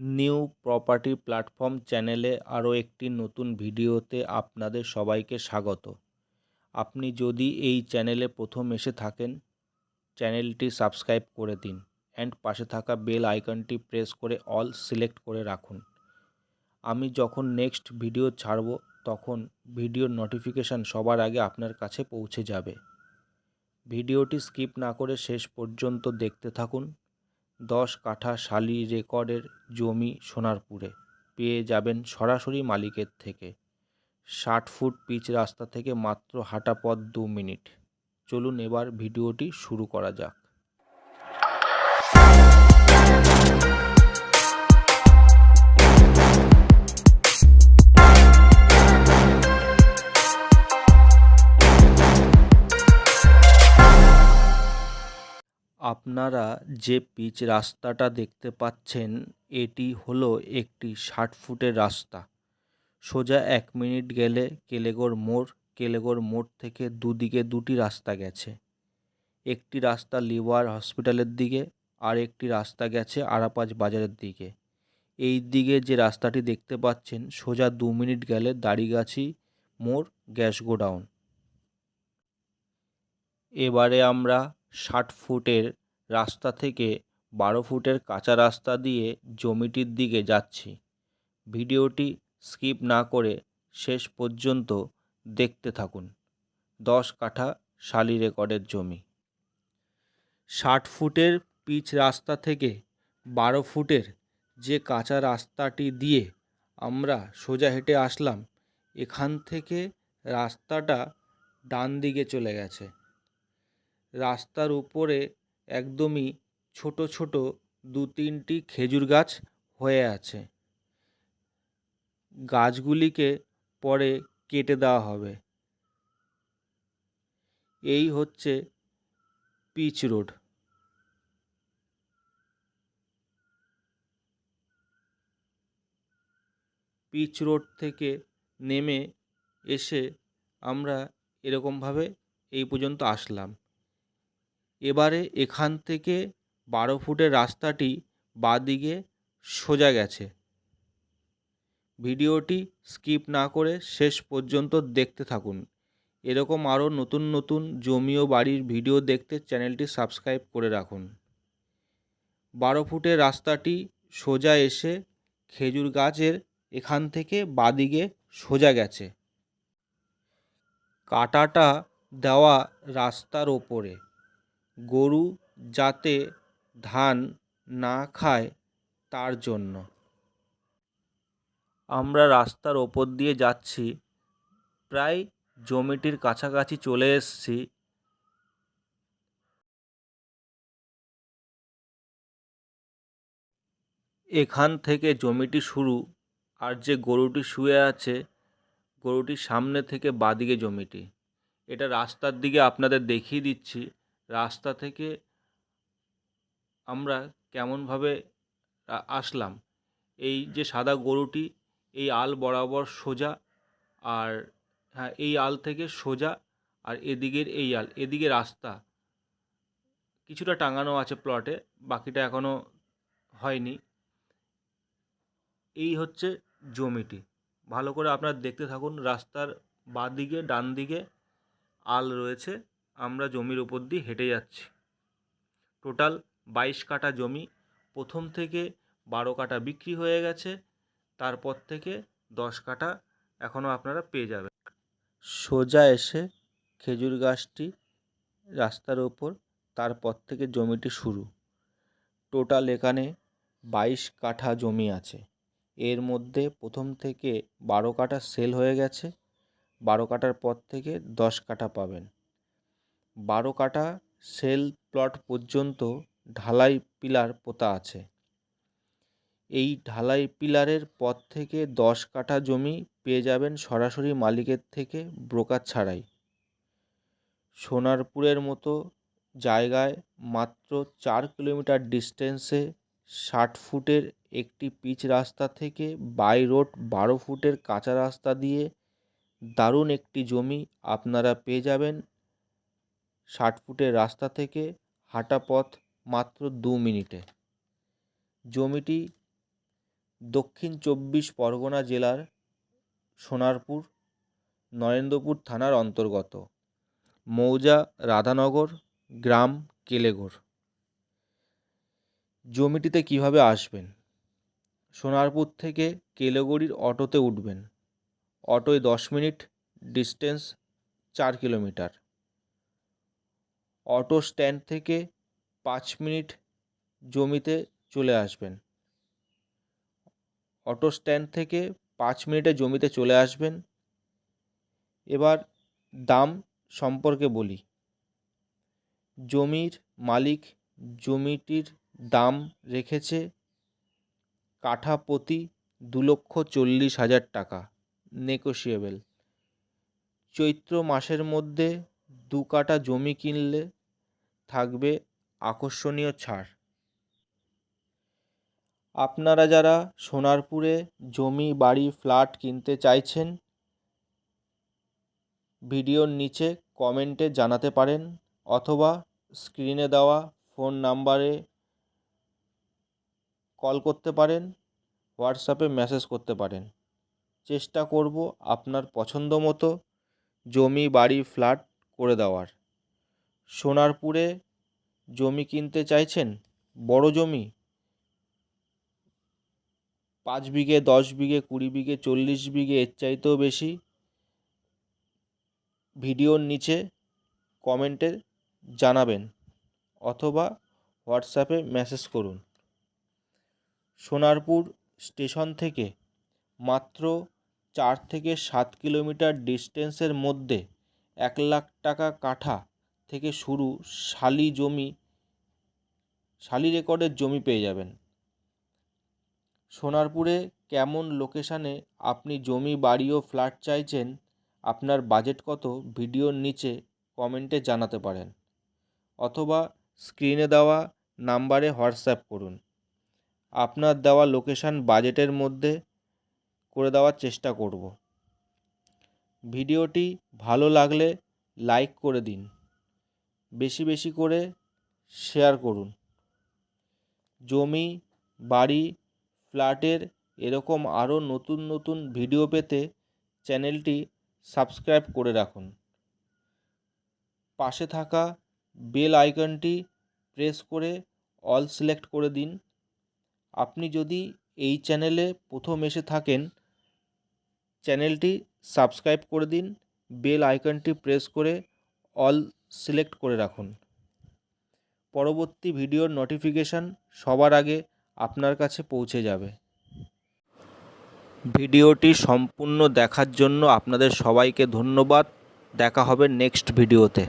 New property platform চ্যানেলে আরও একটি নতুন ভিডিওতে আপনাদের সবাইকে স্বাগত। আপনি যদি এই চ্যানেলে প্রথম এসে থাকেন, চ্যানেলটি সাবস্ক্রাইব করে দিন অ্যান্ড পাশে থাকা বেল আইকনটি প্রেস করে অল সিলেক্ট করে রাখুন। আমি যখন নেক্সট ভিডিও ছাড়ব, তখন ভিডিওর নোটিফিকেশান সবার আগে আপনার কাছে পৌঁছে যাবে। ভিডিওটি স্কিপ না করে শেষ পর্যন্ত দেখতে থাকুন। দশ কাঠা শালি রেকর্ডের জমি সোনারপুরে। পেয়ে যাবেন সরাসরি মালিকের থেকে। ষাট ফুট পিচ রাস্তা থেকে মাত্র হাঁটা পথ দু মিনিট। চলুন এবার ভিডিওটি শুরু করা যাক। আপনারা যে পিচ রাস্তাটা দেখতে পাচ্ছেন, এটি হলো একটি ষাট ফুটের রাস্তা। সোজা এক মিনিট গেলে কেলেগড় মোড় কেলেগড় মোড় থেকে দুদিকে দুটি রাস্তা গেছে। একটি রাস্তা লিভার হসপিটালের দিকে, আর একটি রাস্তা গেছে আরাপাজ বাজারের দিকে। এই দিকে যে রাস্তাটি দেখতে পাচ্ছেন, সোজা দু মিনিট গেলে দাড়িগাছি মোড়, গ্যাস গোডাউন। এবারে আমরা ষাট ফুটের রাস্তা থেকে বারো ফুটের কাঁচা রাস্তা দিয়ে জমিটির দিকে যাচ্ছি। ভিডিওটি স্কিপ না করে শেষ পর্যন্ত দেখতে থাকুন। দশ কাঠা শালি রেকর্ডের জমি। ষাট ফুটের পিচ রাস্তা থেকে বারো ফুটের যে কাঁচা রাস্তাটি দিয়ে আমরা সোজা হেঁটে আসলাম, এখান থেকে রাস্তাটা ডান দিকে চলে গেছে। রাস্তার উপরে একদমই ছোট ছোট দু তিনটি খেজুর গাছ হয়ে আছে। গাছগুলিকে পরে কেটে দেওয়া হবে। এই হচ্ছে পিচ রোড। পিচ রোড থেকে নেমে এসে আমরা এরকমভাবে এই পর্যন্ত আসলাম। এবারে এখান থেকে বারো ফুটের রাস্তাটি বাঁদিকে সোজা গেছে। ভিডিওটি স্কিপ না করে শেষ পর্যন্ত দেখতে থাকুন। এরকম আরও নতুন নতুন জমি ও বাড়ির ভিডিও দেখতে চ্যানেলটি সাবস্ক্রাইব করে রাখুন। বারো ফুটের রাস্তাটি সোজা এসে খেজুর গাছের এখান থেকে বাদিকে সোজা গেছে। কাটাটা দেওয়া রাস্তার ওপরে। গরু যাতে ধান না খায়, তার জন্য। আমরা রাস্তার ওপর দিয়ে যাচ্ছি। প্রায় জমিটির কাছাকাছি চলে এসেছি। এখান থেকে জমিটি শুরু আর যে গরুটি শুয়ে আছে, গরুটির সামনে থেকে বাদিকে জমিটি। এটা রাস্তার দিকে আপনাদের দেখিয়ে দিচ্ছি। রাস্তা থেকে আমরা কেমনভাবে আসলাম। এই যে সাদা গরুটি, এই আল বরাবর সোজা আর হ্যাঁ এই আল থেকে সোজা আর এদিকের এই আল, এদিকে রাস্তা। কিছুটা টাঙানো আছে প্লটে বাকিটা এখনও হয়নি। এই হচ্ছে জমিটি। ভালো করে আপনারা দেখতে থাকুন, রাস্তার বাঁ দিকে ডান দিকে আল রয়েছে। আমরা জমির উপর দিয়ে হেঁটে যাচ্ছি। টোটাল বাইশ কাটা জমি প্রথম থেকে বারো কাটা বিক্রি হয়ে গেছে। তারপর থেকে দশ কাটা এখনও আপনারা পেয়ে যাবেন। সোজা এসে খেজুর গাছটি রাস্তার ওপর তারপর থেকে জমিটি শুরু। টোটাল এখানে বাইশ কাঠা জমি আছে। এর মধ্যে প্রথম থেকে বারো কাটা সেল হয়ে গেছে। বারো কাটার পর থেকে দশ কাটা পাবেন। বারো কাটা সেল প্লট পর্যন্ত ঢালাই পিলার পোতা আছে। এই ঢালাই পিলারের পর থেকে দশ কাঠা জমি পেয়ে যাবেন সরাসরি মালিকের থেকে ব্রোকার ছাড়াই। সোনারপুরের মতো জায়গায় মাত্র চার কিলোমিটার ডিস্টেন্সে ষাট ফুটের একটি পিচ রাস্তা থেকে বাই রোড বারো ফুটের কাঁচা রাস্তা দিয়ে দারুণ একটি জমি আপনারা পেয়ে যাবেন ষাট ফুটের রাস্তা থেকে হাঁটা পথ মাত্র দু মিনিটে। জমিটি দক্ষিণ চব্বিশ পরগনা জেলার সোনারপুর, নরেন্দ্রপুর থানার অন্তর্গত। মৌজা রাধানগর, গ্রাম কেলেগোর জমিটিতে কীভাবে আসবেন? সোনারপুর থেকে কেলেগড়ির অটোতে উঠবেন। অটোয় দশ মিনিট ডিস্টেন্স চার কিলোমিটার। অটো স্ট্যান্ড থেকে পাঁচ মিনিট জমিতে চলে আসবেন। অটো স্ট্যান্ড থেকে পাঁচ মিনিটে জমিতে চলে আসবেন। এবার দাম সম্পর্কে বলি। জমির মালিক জমিটির দাম রেখেছে কাঠা প্রতি দু লক্ষ চল্লিশ হাজার টাকা নেগোশিয়েবল চৈত্র মাসের মধ্যে দু কাঠা জমি কিনলে থাকবে আকর্ষণীয় ছাড়। আপনারা যারা সোনারপুরে জমি, বাড়ি, ফ্ল্যাট কিনতে চাইছেন, ভিডিওর নিচে কমেন্টে জানাতে পারেন অথবা স্ক্রিনে দেওয়া ফোন নাম্বারে কল করতে পারেন, হোয়াটসঅ্যাপে মেসেজ করতে পারেন। চেষ্টা করব আপনার পছন্দ মতো জমি, বাড়ি, ফ্ল্যাট করে দেওয়ার। সোনারপুরে জমি কিনতে চাইছেন? বড় জমি? পাঁচ বিঘে, দশ বিঘে, কুড়ি বিঘে, চল্লিশ বিঘে, এর চাইতেও বেশি? ভিডিওর নিচে কমেন্টে জানাবেন অথবা হোয়াটসঅ্যাপে মেসেজ করুন। সোনারপুর স্টেশন থেকে মাত্র চার থেকে সাত কিলোমিটার ডিস্টেন্সের মধ্যে এক লাখ টাকা কাঠা থেকে শুরু শালি জমি, শালি রেকর্ডের জমি পেয়ে যাবেন। সোনারপুরে কেমন লোকেশানে আপনি জমি, বাড়ি ও ফ্ল্যাট চাইছেন, আপনার বাজেট কত ভিডিওর নিচে কমেন্টে জানাতে পারেন। অথবা স্ক্রিনে দেওয়া নাম্বারে হোয়াটসঅ্যাপ করুন। আপনার দেওয়া লোকেশান বাজেটের মধ্যে করে দেওয়ার চেষ্টা করব। ভিডিওটি ভালো লাগলে লাইক করে দিন। বেশি বেশি করে শেয়ার করুন। জমি, বাড়ি, ফ্ল্যাটের এরকম আরও নতুন নতুন ভিডিও পেতে চ্যানেলটি সাবস্ক্রাইব করে রাখুন। পাশে থাকা বেল আইকনটি প্রেস করে অল সিলেক্ট করে দিন। আপনি যদি এই চ্যানেলে প্রথম এসে থাকেন, চ্যানেলটি সাবস্ক্রাইব করে দিন, বেল আইকনটি প্রেস করে অল সিলেক্ট করে রাখুন। পরবর্তী ভিডিওর নোটিফিকেশান সবার আগে আপনার কাছে পৌঁছে যাবে। ভিডিওটি সম্পূর্ণ দেখার জন্য আপনাদের সবাইকে ধন্যবাদ। দেখা হবে নেক্সট ভিডিওতে।